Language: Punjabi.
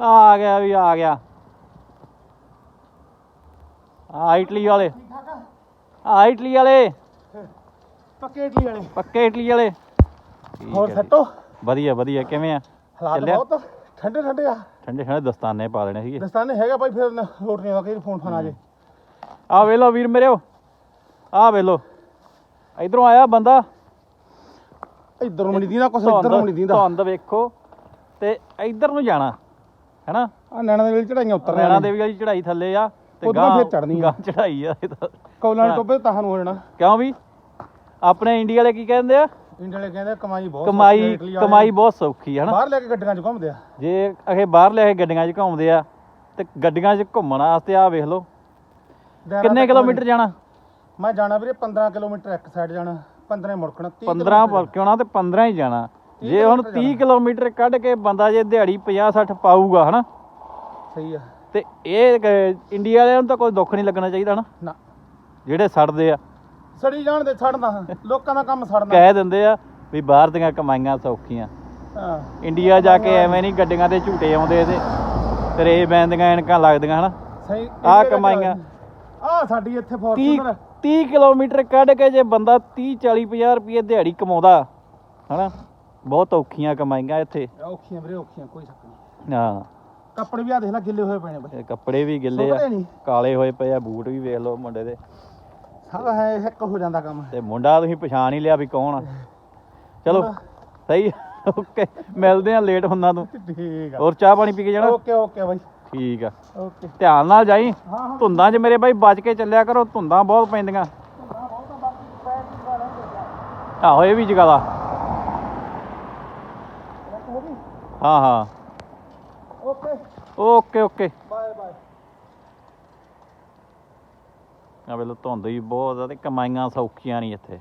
ਆ ਗਿਆ ਵੀ ਆ ਗਿਆ। ਆ ਇਟਲੀ ਵਾਲੇ। ਆ ਇਟਲੀ ਵਾਲੇ। ਪੱਕੇ ਇਟਲੀ ਵਾਲੇ। ਪੱਕੇ ਇਟਲੀ ਵਾਲੇ। ਹੋਰ। ਸੱਟੋ ਵਧੀਆ ਵਧੀਆ। ਕਿਵੇਂ ਆ? ਹਾਲਾਤ ਚੱਲਿਆ? ਬਹੁਤ ਠੰਡੇ ਠੰਡੇ ਆ। ਠੰਡੇ ਠੰਡੇ ਦਸਤਾਨੇ ਪਾ ਲੈਣੇ ਸੀਗੇ। ਦਸਤਾਨੇ ਹੈਗਾ ਭਾਈ ਫਿਰ ਨਹੀਂ ਆਉਂਦਾ ਕਈ ਫੋਨ ਫਾਨ ਆ ਜੇ। ਆ ਵੇ ਲੋ ਵੀਰ ਮੇਰਿਓ ਆ ਵੇ ਲੋ ਇਧਰੋਂ ਆਇਆ ਬੰਦਾ। ਇੱਧਰ ਨਹੀਂ ਦੀਦਾ ਕੁਛ ਇੱਧਰ ਨਹੀਂ ਦੀਦਾ। ਧੁੰਦ ਵੇਖੋ। ਤੇ ਇਧਰ ਨੂੰ ਜਾਣਾ। ਹੈਨਾ? ਆ ਨੈਣਾ ਦੇ ਵੇਲੇ ਚੜਾਈਆਂ ਉਤਰਨੇ ਨੈਣਾ ਦੇਵੀ ਵਾਲੀ ਚੜਾਈ ਥੱਲੇ ਆ ਤੇ ਗਾਂਹ- ਫਿਰ ਚੜ੍ਹਨੀ ਆ। ਗਾਂਹ ਚੜਾਈ ਆ ਇਹ ਤਾਂ। ਕੌਲਾਂ ਦੇ ਟੋਬੇ ਤਾਂ ਨੂੰ ਹੋ ਜਾਣਾ। ਕਿਉਂ ਵੀ? ਆਪਣੇ ਇੰਡੀਆ ਵਾਲੇ ਕੀ ਕਹਿੰਦੇ ਆ? ਇੰਡੀਆ ਵਾਲੇ ਕਹਿੰਦੇ ਕਮਾਈ ਬਹੁਤ ਸੌਖੀ ਆ, ਕਮਾਈ ਇਟਲੀ ਵਾਲੇ। ਕਮਾਈ ਬਹੁਤ ਸੌਖੀ ਹੈ ਹਨਾ? ਬਾਹਰ ਲੈ ਕੇ ਗੱਡੀਆਂ 'ਚ ਘੁੰਮਦੇ ਆ। ਜੇ ਅਖੇ ਬਾਹਰ ਲੈ ਕੇ ਗੱਡੀਆਂ 'ਚ ਘੁੰਮਦੇ ਆ ਤੇ ਗੱਡੀਆਂ 'ਚ ਘੁੰਮਣ ਵਾਸਤੇ ਆ ਵੇਖ ਲਓ। ਦੇਰਾਂ ਕਿੰਨੇ ਤੱਕ ਕਿਲੋਮੀਟਰ ਜਾਣਾ? ਮੈਂ ਜਾਣਾ ਵੀਰੇ 15 ਕਿਲੋਮੀਟਰ ਇੱਕ ਸਾਈਡ ਜਾਣਾ 15 ਹੀ ਮੁੜਕਣਾ 30 15 ਕਿਉਂ ਨਾ ਤੇ 15 ਹੀ ਜਾਣਾ। ਜੇ ਹੁਣ 30 ਕਿਲੋਮੀਟਰ ਕੱਢ ਕੇ ਬੰਦਾ ਜੇ ਦਿਹਾੜੀ 50 60 ਪਾਊਗਾ ਹਨਾ? ਸਹੀ ਆ। ਤੇ ਇਹ ਕ- ਇੰਡੀਆ ਵਾਲਿਆਂ ਨੂੰ ਤਾਂ ਕੋਈ ਦੁੱਖ ਨਹੀਂ ਲੱਗਣਾ ਚਾਹੀਦਾ ਹਨਾ? ਨਾ। ਜਿਹੜੇ ਸੜਦੇ ਆ। ਸੜੀ ਜਾਣ ਦੇ ਛੱਡਦਾ ਲੋਕਾਂ ਦਾ ਕੰਮ ਛੱਡਣਾ ਕਹਿ ਦਿੰਦੇ ਆ ਵੀ ਬਾਹਰ ਦੀਆਂ ਕਮਾਈਆਂ ਸੌਖੀਆਂ। ਹਾਂ। ਇੰਡੀਆ ਜਾ ਕੇ ਐਵੇਂ ਨਹੀਂ ਗੱਡੀਆਂ ਤੇ ਝੂਟੇ ਆਉਂਦੇ ਤੇ ਤੇਰੇ ਬੈਂਦੀਆਂ ਐਨਕਾਂ ਲੱਗਦੀਆਂ ਹਨਾ? ਸਹੀ। ਆਹ ਕਮਾਈਆਂ। ਆ ਸਾਡੀ ਇੱਥੇ 30 ਫੋਰਚੂਨਰ 30 ਕਿਲੋਮੀਟਰ ਕੱਢ ਕੇ ਜੇ ਬੰਦਾ 30 40 50 ਰੁਪਏ ਦਿਹਾੜੀ ਕਮਾਉਂਦਾ ਹਨਾ? ਬਹੁਤ ਔਖੀਆਂ ਕਮਾਈਆਂ ਇੱਥੇ। ਔਖੀਆਂ ਵੀਰੇ ਔਖੀਆਂ ਕੋਈ ਸ਼ੱਕ ਨਹੀਂ। ਹਾਂ। ਕੱਪੜੇ ਵੀ ਆ ਦੇਖ ਲੈ ਗਿੱਲੇ ਹੋਏ ਪਏ ਨੇ ਬਈ। ਇਹ ਕੱਪੜੇ ਵੀ ਗਿੱਲੇ ਆ ਨਹੀਂ। ਕਾਲੇ ਹੋਏ ਪਏ ਆ ਬੂਟ ਵੀ ਵੇਖ ਲਓ ਮੁੰਡੇ ਦੇ। ਸਾਰਾ ਹੈ ਇੱਕ ਹੋ ਜਾਂਦਾ ਕੰਮ। ਤੇ ਮੁੰਡਾ ਤੁਸੀਂ ਪਛਾਣ ਹੀ ਲਿਆ ਵੀ ਕੌਣ ਆ। ਚਲੋ ਸਹੀ ਓਕੇ ਮਿਲਦੇ ਆ ਲੇਟ ਹੁੰਦਾ ਤੂੰ। ਠੀਕ ਆ। ਹੋਰ ਚਾਹ ਪਾਣੀ ਪੀ ਕੇ ਜਾਣਾ? ਓਕੇ ਓਕੇ ਬਾਈ। ਠੀਕ ਆ। ਓਕੇ। ਧਿਆਨ ਨਾਲ ਜਾਈ। ਹਾਂ ਹਾਂ ਧੁੰਦਾਂ 'ਚ ਮੇਰੇ ਬਾਈ ਬਚ ਕੇ ਚੱਲਿਆ ਕਰੋ ਧੁੰਦਾਂ ਬਹੁਤ ਪੈਂਦੀਆਂ। ਆਹੋ ਇਹ ਵੀ ਜਗ੍ਹਾ ਦਾ ਹਾਂ ਹਾਂ। Okay okay okay bye bye ਆ ਵੇਲੋ ਧੁੰਦ ਵੀ ਬਹੁਤ ਆ ਤੇ ਕਮਾਈਆਂ ਸੌਖੀਆਂ ਨਹੀਂ ਇੱਥੇ।